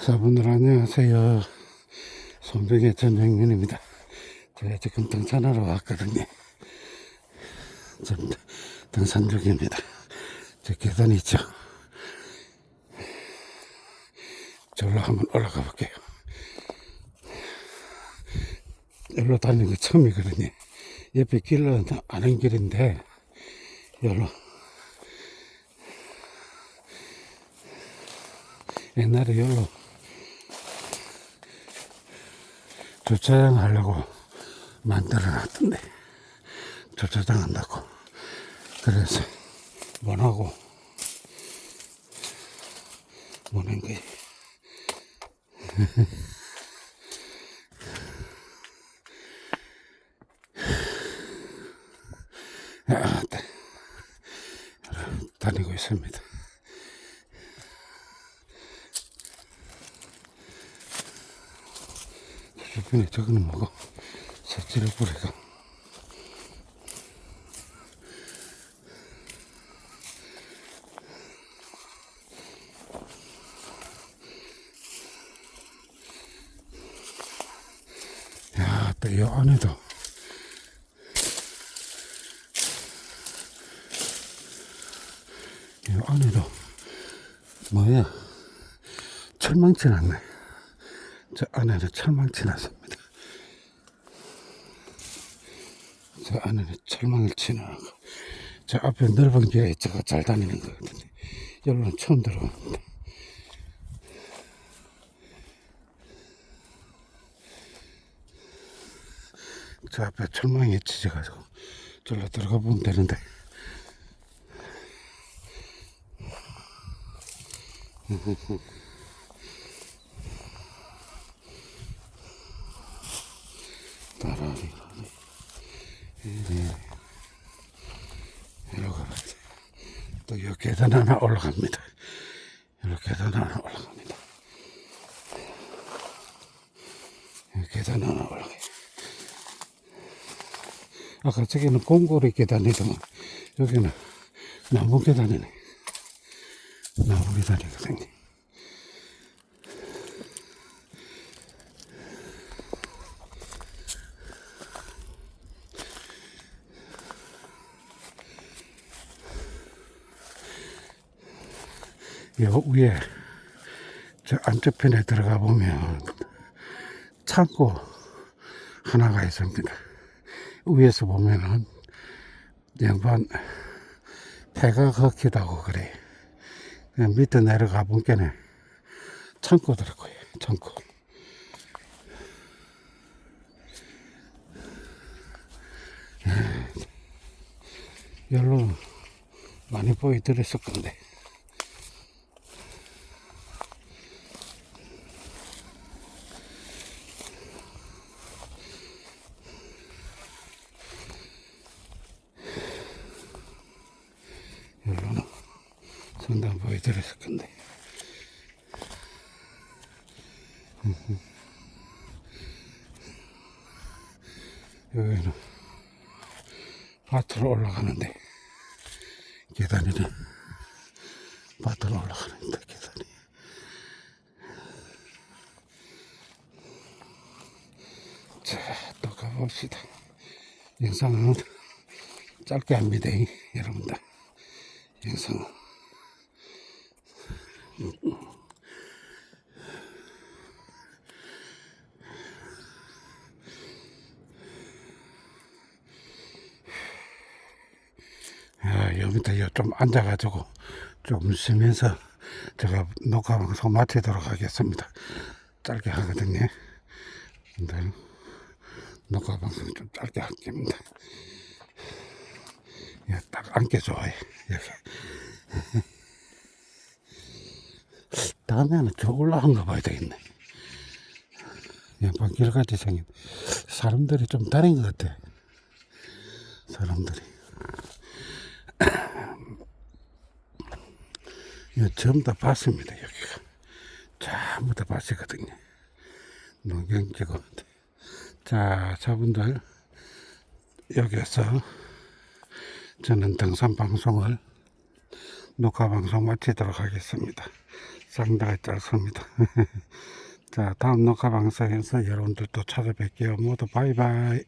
사분들 안녕하세요. 송정의 전영민입니다. 제가 지금 등산하러 왔거든요. 지금 등산 중입니다. 저 계단 있죠? 저로 한번 올라가 볼게요. 여기로 다니는 게 처음이거든요. 옆에 길은 아는 길인데, 여기로. 옛날에 여기로 주차장 하려고 만들어 놨던데, 주차장 한다고. 그래서, 못하고, 못한 거예요. 아, 네. 다니고 있습니다. 주변에 저거는 뭐고 새치를 뿌리가. 야, 또 이 안에도. 이 안에도 뭐야? 철망치 났네 저 안에는 철망치 났습니다. 저 안에는 철망을 치느라고 저 앞에 넓은 길에 저거 잘 다니는 거거든요 여기는 처음 들어갑니다. 저 앞에 철망이 치져가지고 저로 들어가 보면 되는데 따라리 이리 이러고 또이 계단 하나 올라갑니다. 이렇게 계단 하나 올라갑니다. 이 계단 하나 올라가요. 아까 저기는 공고리 계단이더만 여기는 나무 계단이네. 나무 계단이거든요. 요 위에 저 안쪽 편에 들어가 보면 창고 하나가 있습니다. 위에서 보면은 양반 배가 걷기도 그래. 밑에 내려가 보니까는 창고더라고요. 창고. 열로 많이 보여드렸을 건데. 열로는 상당 보여드렸을 건데. 여기는 밭으로 올라가는데 계단이네. 밭으로 올라가는데 계단이. 자또 가봅시다. 영상은 짧게 합니다 여러분들 영상은 아, 여기다 좀 앉아가지고 좀 쉬면서 제가 녹화 방송 마치도록 하겠습니다. 짧게 하거든요. 근데 녹화 방송 좀 짧게 할게입니다. 예, 딱 좋아요. 여기. 다음에는 저 올라간 거 봐야 되겠네. 양반 길같이 생긴 사람들이 좀 다른 것 같아. 사람들이. 이거 전부 다 밭입니다, 여기가. 전부 다 밭이거든요. 농경지고. 자, 저분들, 여기서 저는 등산 방송을 녹화 방송 마치도록 하겠습니다. 상당히 짧습니다. 자, 다음 녹화 방송에서 여러분들도 찾아뵐게요. 모두 바이바이.